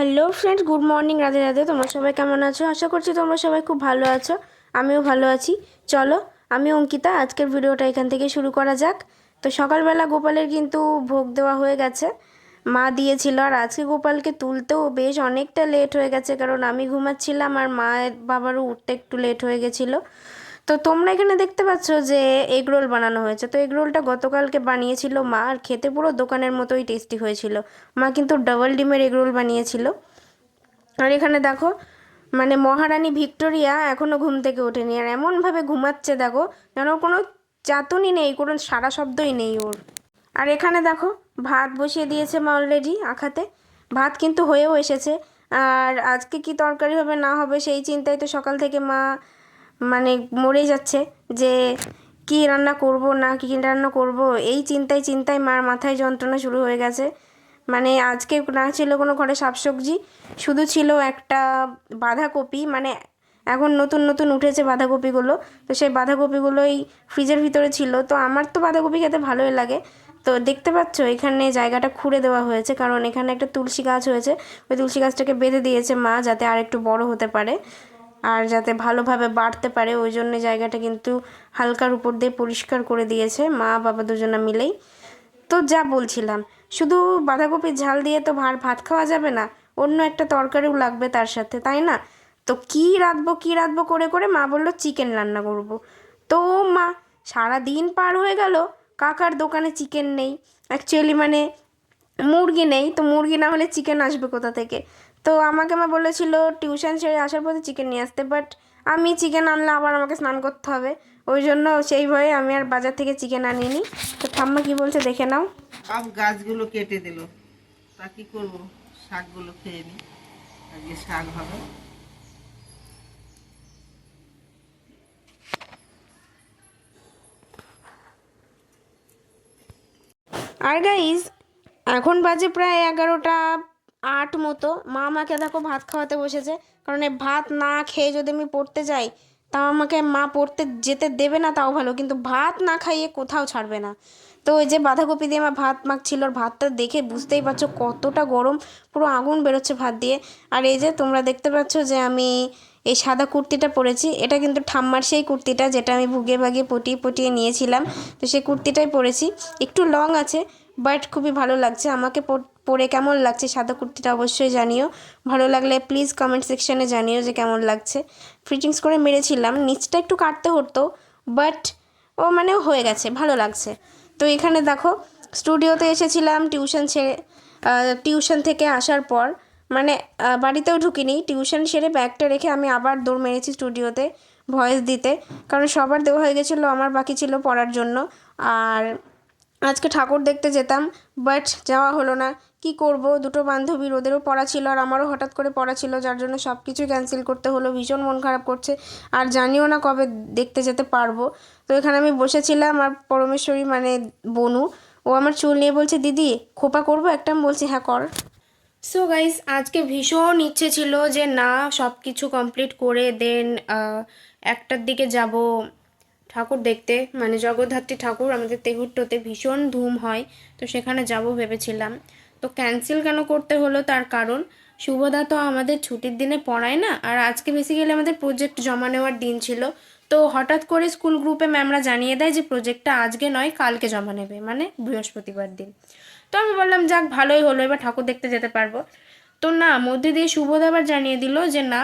Hello friends, good morning, Radhe Radhe. তোমরা সবাই কেমন আছো? আশা করছি তোমরা সবাই খুব ভালো আছো। আমিও ভালো আছি। চলো, আমি অঙ্কিতা। আজকের ভিডিওটা এখান থেকে শুরু করা যাক। তো সকালবেলা গোপালের কিন্তু ভোগ দেওয়া হয়ে গেছে। মা দিয়েছিল, আর আজকে গোপালকে তুলতেও বেশ অনেকটা লেট হয়ে গেছে, কারণ আমি ঘুমাচ্ছিলাম আর মা বাবারও উঠতে একটু লেট হয়ে গেছিল। তো তোমরা এখানে দেখতে পাচ্ছ যে এগ রোল বানানো হয়েছে। তো এগ রোলটা গতকালকে বানিয়েছিল মা, আর খেতে পুরো দোকানের মতোই টেস্টি হয়েছিল। মা কিন্তু ডাবল ডিমের এগ রোল বানিয়েছিল। আর এখানে দেখো মানে মহারানী ভিক্টোরিয়া এখনও ঘুম থেকে ওঠেনি। আর এমনভাবে ঘুমাচ্ছে দেখো, যেন কোনো চাতুনি নেই, কোনো সারা শব্দই নেই ওর। আর এখানে দেখো, ভাত বসিয়ে দিয়েছে মা অলরেডি আখাতে। ভাত কিন্তু হয়েও এসেছে। আর আজকে কি তরকারি হবে না হবে সেই চিন্তায় তো সকাল থেকে মা মানে মরে যাচ্ছে যে কি রান্না করব, না কী রান্না করব, এই চিন্তায় চিন্তায় মার মাথায় যন্ত্রণা শুরু হয়ে গেছে। মানে আজকে না ছিল কোনো ঘরে শাকসবজি, শুধু ছিল একটা বাঁধাকপি মানে এখন নতুন নতুন উঠেছে বাঁধাকপিগুলো। তো সেই বাঁধাকপিগুলোই ফ্রিজের ভিতরে ছিল। তো আমার তো বাঁধাকপি খেতে ভালোই লাগে। তো দেখতে পাচ্ছ, এখানে জায়গাটা খুঁড়ে দেওয়া হয়েছে। কারণ এখানে একটা তুলসী গাছ হয়েছে। ওই তুলসী গাছটাকে বেঁধে দিয়েছে মা যাতে আর একটু বড় হতে পারে। আর যাতে ভালোভাবে বাড়তে পারে, ওই জন্য জায়গাটা কিন্তু হালকার উপর দিয়ে পরিষ্কার করে দিয়েছে মা বাবা দুজনা মিলেই। তো যা বলছিলাম, শুধু বাঁধাকপির ঝাল দিয়ে তো ভাত ভাত খাওয়া যাবে না, অন্য একটা তরকারিও লাগবে তার সাথে, তাই না? তো কী রাঁধবো কী রাঁধবো করে করে মা বলল, চিকেন রান্না করব। তো মা সারা দিন পার হয়ে গেল, কাকার দোকানে চিকেন নেই। অ্যাকচুয়ালি মানে মুরগি নেই তো মুরগি না হলে চিকেন আসবে কোথা থেকে? তো আমাকে মা বলেছিল টিউশন ছেড়ে আসার পথে চিকেন নিয়ে আসতে বাট আমি চিকেন আনলে আবার আমাকে স্নান করতে হবে। ওই জন্য সেই ভয়ে আমি আর বাজার থেকে চিকেন আনিনি। তো ঠাম্মা কি বলছে দেখে নাও। সব গাছগুলো কেটে দিল। তা কি করব? শাকগুলো খেয়ে নি। আজকে শাক হবে। আর গাইজ এখন বাজে প্রায় এগারোটা আট মতো। মা আমাকে দেখো ভাত খাওয়াতে বসেছে। কারণ ভাত না খেয়ে যদি আমি পড়তে যাই, তাও আমাকে মা পড়তে যেতে দেবে না, তাও ভালো। কিন্তু ভাত না খাইয়ে কোথাও ছাড়বে না। তো ওই যে বাঁধাকপি দিয়ে আমার ভাত মাখছিল, আর ভাতটা দেখে বুঝতেই পারছ কতটা গরম। পুরো আগুন বেরোচ্ছে ভাত দিয়ে। আর এই যে তোমরা দেখতে পাচ্ছ যে আমি এই সাদা কুর্তিটা পরেছি। এটা কিন্তু ঠাম্মার সেই কুর্তিটা যেটা আমি ভুগে ভাগে পটিয়ে পটিয়ে নিয়েছিলাম। তো সেই কুর্তিটাই পরেছি। একটু লং আছে বাট খুবই ভালো লাগছে। আমাকে পরে কেমন লাগছে সাদা কুর্তিটা অবশ্যই জানিও। ভালো লাগলে প্লিজ কমেন্ট সেকশানে জানিও যে কেমন লাগছে। ফিটিংস করে মেরেছিলাম। নিচটা একটু কাটতে হতো বাট ও মানে হয়ে গেছে, ভালো লাগছে। তো এখানে দেখো স্টুডিওতে এসেছিলাম টিউশন ছেড়ে টিউশন থেকে আসার পর মানে বাড়িতেও ঢুকিনি। টিউশন সেরে ব্যাগটা রেখে আমি আবার দৌড় মেরেছি স্টুডিওতে ভয়েস দিতে। কারণ সবার দেওয়া হয়ে গেছিল, আমার বাকি ছিল পড়ার জন্য। আর আজকে ঠাকুর দেখতে যেতাম, বাট যাওয়া হলো না। কি করব? দুটো বান্ধবীর ওদেরও পড়া ছিল আর আমারও হঠাৎ করে পড়া ছিল, যার জন্য সব কিছু ক্যান্সেল করতে হলো। ভীষণ মন খারাপ করছে। আর জানিও না কবে দেখতে যেতে পারব। তো এখানে আমি বসেছিলাম আর পরমেশ্বরী মানে বনু, ও আমার চুল নিয়ে বলছে, দিদি, খোপা করব একটা? আমি বলছি হ্যাঁ কর। সো গাইস আজকে ভীষণ ইচ্ছে ছিল যে না সব কিছু কমপ্লিট করে দেন একটার দিকে যাব ঠাকুর দেখতে। মানে জগদ্ধাত্রী ঠাকুর আমাদের তেহুট্টোতে ভীষণ ধুম হয়, তো সেখানে যাব ভেবেছিলাম। তো ক্যান্সেল কেন করতে হলো তার কারণ? শুভদা তো আমাদের ছুটির দিনে পড়ায় না, আর আজকে বেসিক্যালি আমাদের প্রজেক্ট জমা নেওয়ার দিন ছিল। তো হঠাৎ করে স্কুল গ্রুপে ম্যামরা জানিয়ে দেয় যে প্রজেক্টটা আজকে নয়, কালকে জমা নেবে মানে বৃহস্পতিবার দিন। তো আমি বললাম, যাক, ভালোই হলো, এবার ঠাকুর দেখতে যেতে পারব। তো না, মধ্যে দিয়ে সুবোধ আবার জানিয়ে দিল যে, না,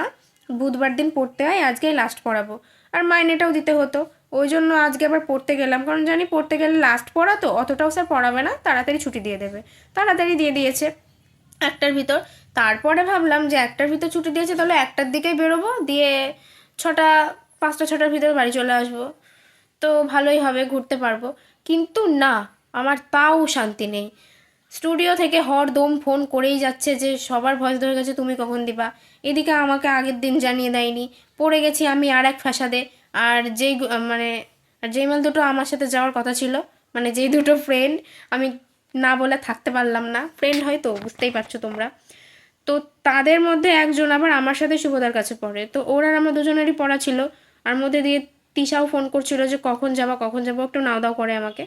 বুধবার দিন পড়তে হয়, আজকেই লাস্ট পড়াবো। আর মাইনেটাও দিতে হতো। ওই জন্য আজকে আবার পড়তে গেলাম, কারণ জানি পড়তে গেলে লাস্ট পড়া তো, অতটাও স্যার পড়াবে না, তাড়াতাড়ি ছুটি দিয়ে দেবে। তাড়াতাড়ি দিয়ে দিয়েছে একটার ভিতর। তারপরে ভাবলাম যে, একটার ভিতর ছুটি দিয়েছে, তাহলে একটার দিকেই বেরোবো, দিয়ে ছটা, পাঁচটা, ছটার ভিতরে বাড়ি চলে আসব। তো ভালোই হবে, ঘুরতে পারব। কিন্তু না, আমার তাও শান্তি নেই। স্টুডিও থেকে হরদম ফোন করেই যাচ্ছে যে সবার ভয়েস ধরে গেছে, তুমি কখন দিবা? এদিকে আমাকে আগের দিন জানিয়ে দেয়নি। পড়ে গেছি আমি আর এক ফাঁসাদে। আর যেই মানে যেই মাল দুটো আমার সাথে যাওয়ার কথা ছিল মানে যেই দুটো ফ্রেন্ড আমি না বলে থাকতে পারলাম না। ফ্রেন্ড হয়তো বুঝতেই পারছ তোমরা। তো তাদের মধ্যে একজন আবার আমার সাথে শুভদার কাছে পড়ে। তো ওর আর আমার দুজনেরই পড়া ছিল। আর মধ্যে দিয়ে তিশাও ফোন করছিল যে, কখন যাবা, কখন যাব? একটু নাও দাও করে আমাকে।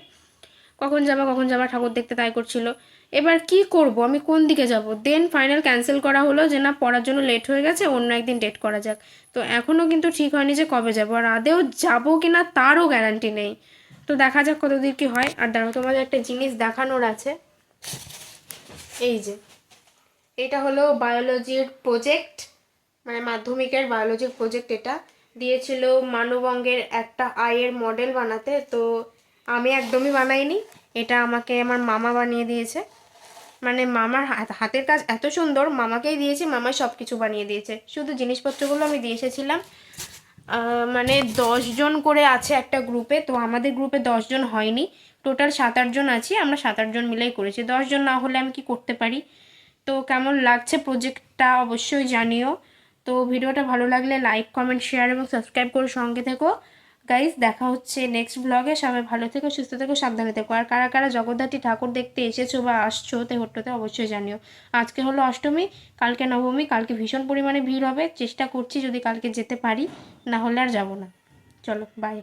কখন যাবা কখন যাবা? ঠাকুর দেখতে তাই করছিল। এবার কি করব? আমি কোন দিকে যাব? দেন ফাইনাল ক্যান্সেল করা হলো যে না, পড়ার জন্য লেট হয়ে গেছে, অন্য একদিন ডেট করা যাক। তো এখনও কিন্তু ঠিক হয়নি যে কবে যাব। আর আদেও যাব কি না তারও গ্যারান্টি নেই। তো দেখা যাক কতদূর কি হয়। আর দাঁড়াও, তোমাদের একটা জিনিস দেখানোর আছে। এই যে, এটা হলো বায়োলজির প্রজেক্ট মানে মাধ্যমিকের বায়োলজির প্রজেক্ট এটা। দিয়েছিল মানবঙ্গের একটা আয়ের মডেল বানাতে। তো আমি একদমই বানাইনি। এটা আমাকে আমার মামা বানিয়ে দিয়েছে। মানে মামার হাত- হাতের কাজ এত সুন্দর, মামাকেই দিয়েছি, মামাই সব কিছু বানিয়ে দিয়েছে। শুধু জিনিসপত্রগুলো আমি দিয়ে এসেছিলাম। মানে জন করে আছে একটা গ্রুপে, তো আমাদের গ্রুপে জন হয়নি। টোটাল সাত আটজন আছি, আমরা সাত আটজন মিলেই করেছি। জন না হলে আমি কি করতে পারি? তো কেমন লাগছে প্রজেক্টটা অবশ্যই জানিও। তো ভিডিওটা ভালো লাগলে লাইক, কমেন্ট, শেয়ার এবং সাবস্ক্রাইব করে সঙ্গে থেকো। গাইজ দেখা হচ্ছে নেক্সট ব্লগে সবাই ভালো থেকো, সুস্থ থেকো, সাবধানে থেকো। আর কারা কারা জগদ্ধাত্রী ঠাকুর দেখতে এসেছ বা আসছো তেহট্টতে অবশ্যই জানিও। আজকে হলো অষ্টমী, কালকে নবমী, কালকে ভীষণ পরিমাণে ভিড় হবে। চেষ্টা করছি যদি কালকে যেতে পারি, না হলে আর যাব না। চলো বাই